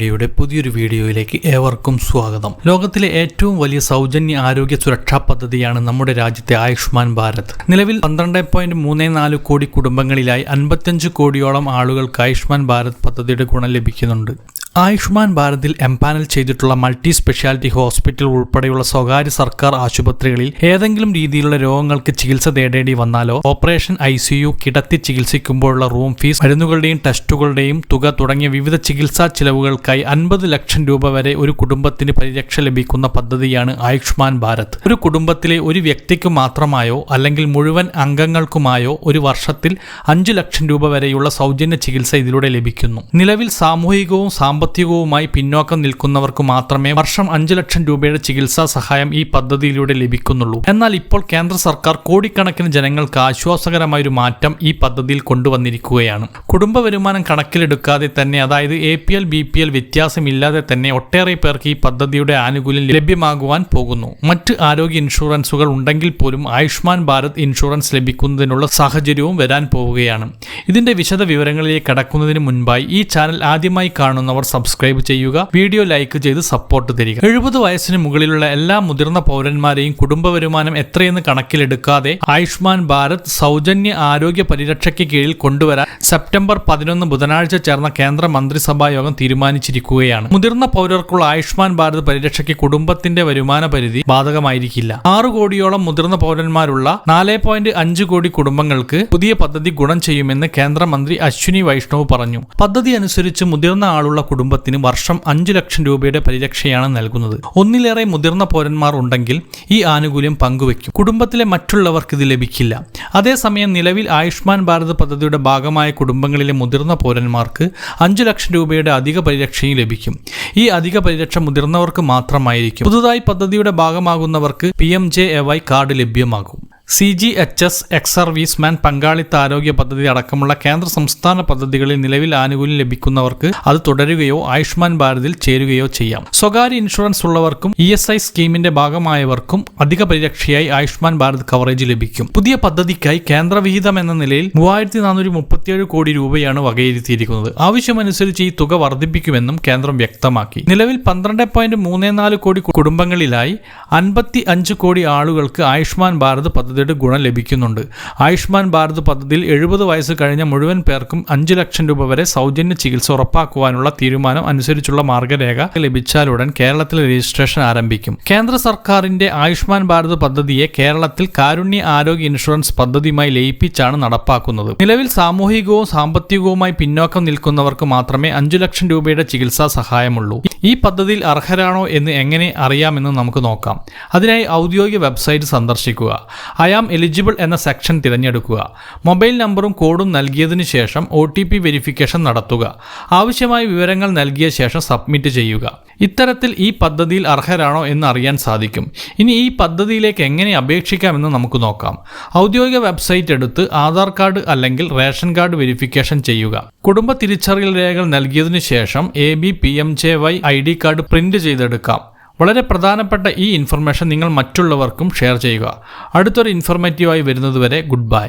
മീഡിയയുടെ പുതിയൊരു വീഡിയോയിലേക്ക് ഏവർക്കും സ്വാഗതം. ലോകത്തിലെ ഏറ്റവും വലിയ സൗജന്യ ആരോഗ്യ സുരക്ഷാ പദ്ധതിയാണ് നമ്മുടെ രാജ്യത്തെ ആയുഷ്മാൻ ഭാരത്. നിലവിൽ പന്ത്രണ്ട് പോയിന്റ് മൂന്ന് നാല് കോടി കുടുംബങ്ങളിലായി അൻപത്തിയഞ്ച് കോടിയോളം ആളുകൾക്ക് ആയുഷ്മാൻ ഭാരത് പദ്ധതിയുടെ ഗുണം ലഭിക്കുന്നുണ്ട്. ആയുഷ്മാൻ ഭാരതിൽ എംപാനൽ ചെയ്തിട്ടുള്ള മൾട്ടി സ്പെഷ്യാലിറ്റി ഹോസ്പിറ്റൽ ഉൾപ്പെടെയുള്ള സ്വകാര്യ സർക്കാർ ആശുപത്രികളിൽ ഏതെങ്കിലും രീതിയിലുള്ള രോഗങ്ങൾക്ക് ചികിത്സ തേടേണ്ടി വന്നാലോ ഓപ്പറേഷൻ ഐ സിയു കിടത്തി ചികിത്സിക്കുമ്പോഴുള്ള റൂം ഫീസ് മരുന്നുകളുടെയും ടെസ്റ്റുകളുടെയും തുക തുടങ്ങിയ വിവിധ ചികിത്സാ ചിലവുകൾക്കായി അൻപത് ലക്ഷം രൂപ വരെ ഒരു കുടുംബത്തിന് പരിരക്ഷ ലഭിക്കുന്ന പദ്ധതിയാണ് ആയുഷ്മാൻ ഭാരത്. ഒരു കുടുംബത്തിലെ ഒരു വ്യക്തിക്ക് മാത്രമായോ അല്ലെങ്കിൽ മുഴുവൻ അംഗങ്ങൾക്കുമായോ ഒരു വർഷത്തിൽ അഞ്ചു ലക്ഷം രൂപ വരെയുള്ള സൗജന്യ ചികിത്സ ഇതിലൂടെ ലഭിക്കുന്നു. നിലവിൽ സാമൂഹികവും സാമ്പത്തികവുമായി പിന്നോക്കം നിൽക്കുന്നവർക്ക് മാത്രമേ വർഷം അഞ്ചു ലക്ഷം രൂപയുടെ ചികിത്സാ സഹായം ഈ പദ്ധതിയിലൂടെ ലഭിക്കുന്നുള്ളൂ. എന്നാൽ ഇപ്പോൾ കേന്ദ്ര സർക്കാർ കോടിക്കണക്കിന് ജനങ്ങൾക്ക് ആശ്വാസകരമായ ഒരു മാറ്റം ഈ പദ്ധതിയിൽ കൊണ്ടുവന്നിരിക്കുകയാണ്. കുടുംബ വരുമാനം കണക്കിലെടുക്കാതെ തന്നെ അതായത് A P L B P L വ്യത്യാസമില്ലാതെ തന്നെ ഒട്ടേറെ പേർക്ക് ഈ പദ്ധതിയുടെ ആനുകൂല്യം ലഭ്യമാകുവാൻ പോകുന്നു. മറ്റ് ആരോഗ്യ ഇൻഷുറൻസുകൾ ഉണ്ടെങ്കിൽ പോലും ആയുഷ്മാൻ ഭാരത് ഇൻഷുറൻസ് ലഭിക്കുന്നതിനുള്ള സാഹചര്യവും വരാൻ പോവുകയാണ്. ഇതിന്റെ വിശദ വിവരങ്ങളിലേക്ക് കടക്കുന്നതിന് മുൻപായി ഈ ചാനൽ ആദ്യമായി കാണുന്നവർ സബ്സ്ക്രൈബ് ചെയ്യുക വീഡിയോ ലൈക്ക് ചെയ്ത് സപ്പോർട്ട് തരിക. എഴുപത് വയസ്സിന് മുകളിലുള്ള എല്ലാ മുതിർന്ന പൗരന്മാരെയും കുടുംബ വരുമാനം എത്രയെന്ന് കണക്കിലെടുക്കാതെ ആയുഷ്മാൻ ഭാരത് സൗജന്യ ആരോഗ്യ പരിരക്ഷയ്ക്ക് കീഴിൽ കൊണ്ടുവരാൻ സെപ്റ്റംബർ പതിനൊന്ന് ബുധനാഴ്ച ചേർന്ന കേന്ദ്ര മന്ത്രിസഭാ യോഗം തീരുമാനിച്ചിരിക്കുകയാണ്. മുതിർന്ന പൗരർക്കുള്ള ആയുഷ്മാൻ ഭാരത് പരിരക്ഷയ്ക്ക് കുടുംബത്തിന്റെ വരുമാന പരിധി ബാധകമായിരിക്കില്ല. ആറ് കോടിയോളം മുതിർന്ന പൗരന്മാരുള്ള നാല് പോയിന്റ് അഞ്ച് കോടി കുടുംബങ്ങൾക്ക് പുതിയ പദ്ധതി ഗുണം ചെയ്യുമെന്ന് കേന്ദ്രമന്ത്രി അശ്വിനി വൈഷ്ണവ് പറഞ്ഞു. പദ്ധതി അനുസരിച്ച് മുതിർന്ന ആളുള്ള കുടുംബത്തിന് വർഷം അഞ്ചു ലക്ഷം രൂപയുടെ പരിരക്ഷയാണ് നൽകുന്നത്. ഒന്നിലേറെ മുതിർന്ന പൗരന്മാർ ഉണ്ടെങ്കിൽ ഈ ആനുകൂല്യം പങ്കുവയ്ക്കും. കുടുംബത്തിലെ മറ്റുള്ളവർക്ക് ഇത് ലഭിക്കില്ല. അതേസമയം നിലവിൽ ആയുഷ്മാൻ ഭാരത് പദ്ധതിയുടെ ഭാഗമായ കുടുംബങ്ങളിലെ മുതിർന്ന പൗരന്മാർക്ക് അഞ്ചു ലക്ഷം രൂപയുടെ അധിക പരിരക്ഷയും ലഭിക്കും. ഈ അധിക പരിരക്ഷ മുതിർന്നവർക്ക് മാത്രമായിരിക്കും. പുതുതായി പദ്ധതിയുടെ ഭാഗമാകുന്നവർക്ക് P M J A Y card ലഭ്യമാകും. C G H S ex servicemen പങ്കാളിത്ത ആരോഗ്യ പദ്ധതി അടക്കമുള്ള കേന്ദ്ര സംസ്ഥാന പദ്ധതികളിൽ നിലവിൽ ആനുകൂല്യം ലഭിക്കുന്നവർക്ക് അത് തുടരുകയോ ആയുഷ്മാൻ ഭാരതിൽ ചേരുകയോ ചെയ്യാം. സ്വകാര്യ ഇൻഷുറൻസ് ഉള്ളവർക്കും ഇ എസ് ഐ സ്കീമിന്റെ ഭാഗമായവർക്കും അധിക പരിരക്ഷയായി ആയുഷ്മാൻ ഭാരത് കവറേജ് ലഭിക്കും. പുതിയ പദ്ധതിക്കായി കേന്ദ്രവിഹിതം എന്ന നിലയിൽ മൂവായിരത്തി നാനൂറ്റി മുപ്പത്തിയേഴ് കോടി രൂപയാണ് വകയിരുത്തിയിരിക്കുന്നത്. ആവശ്യമനുസരിച്ച് ഈ തുക വർദ്ധിപ്പിക്കുമെന്നും കേന്ദ്രം വ്യക്തമാക്കി. നിലവിൽ പന്ത്രണ്ട് പോയിന്റ് മൂന്ന് നാല് കോടി കുടുംബങ്ങളിലായി അൻപത്തി അഞ്ച് കോടി ആളുകൾക്ക് ആയുഷ്മാൻ ഭാരത് പദ്ധതിയുടെ ഗുണം ലഭിക്കുന്നുണ്ട്. ആയുഷ്മാൻ ഭാരത് പദ്ധതിയിൽ എഴുപത് വയസ്സ് കഴിഞ്ഞ മുഴുവൻ പേർക്കും അഞ്ച് ലക്ഷം രൂപ വരെ സൗജന്യ ചികിത്സ ഉറപ്പാക്കുവാനുള്ള തീരുമാനം അനുസരിച്ചുള്ള മാർഗരേഖ ലഭിച്ചാലുടൻ കേരളത്തിൽ രജിസ്ട്രേഷൻ ആരംഭിക്കും. കേന്ദ്ര സർക്കാരിന്റെ ആയുഷ്മാൻ ഭാരത് പദ്ധതിയെ കേരളത്തിൽ കാരുണ്യ ആരോഗ്യ ഇൻഷുറൻസ് പദ്ധതിയുമായി ലയിപ്പിച്ചാണ് നടപ്പാക്കുന്നത്. നിലവിൽ സാമൂഹികവും സാമ്പത്തികവുമായി പിന്നോക്കം നിൽക്കുന്നവർക്ക് മാത്രമേ അഞ്ചു ലക്ഷം രൂപയുടെ ചികിത്സാ സഹായമുള്ളൂ. ഈ പദ്ധതിയിൽ അർഹരാണോ എന്ന് എങ്ങനെ അറിയാമെന്ന് നമുക്ക് നോക്കാം. അതിനായി ഔദ്യോഗിക വെബ്സൈറ്റ് സന്ദർശിക്കുക. ഐ ആം എലിജിബിൾ എന്ന സെക്ഷൻ തിരഞ്ഞെടുക്കുക. മൊബൈൽ നമ്പറും കോഡും നൽകിയതിനു ശേഷം ഒ ടി പി വെരിഫിക്കേഷൻ നടത്തുക. ആവശ്യമായ വിവരങ്ങൾ നൽകിയ ശേഷം സബ്മിറ്റ് ചെയ്യുക. ഇത്തരത്തിൽ ഈ പദ്ധതിയിൽ അർഹരാണോ എന്ന് അറിയാൻ സാധിക്കും. ഇനി ഈ പദ്ധതിയിലേക്ക് എങ്ങനെ അപേക്ഷിക്കാമെന്ന് നമുക്ക് നോക്കാം. ഔദ്യോഗിക വെബ്സൈറ്റ് എടുത്ത് ആധാർ കാർഡ് അല്ലെങ്കിൽ റേഷൻ കാർഡ് വെരിഫിക്കേഷൻ ചെയ്യുക. കുടുംബ തിരിച്ചറിയൽ രേഖകൾ നൽകിയതിനു ശേഷം A B P M J Y I D card print ചെയ്തെടുക്കാം. വളരെ പ്രധാനപ്പെട്ട ഈ ഇൻഫർമേഷൻ നിങ്ങൾ മറ്റുള്ളവർക്കും ഷെയർ ചെയ്യുക. അടുത്തൊരു ഇൻഫർമേറ്റീവായി വരുന്നതുവരെ ഗുഡ് ബൈ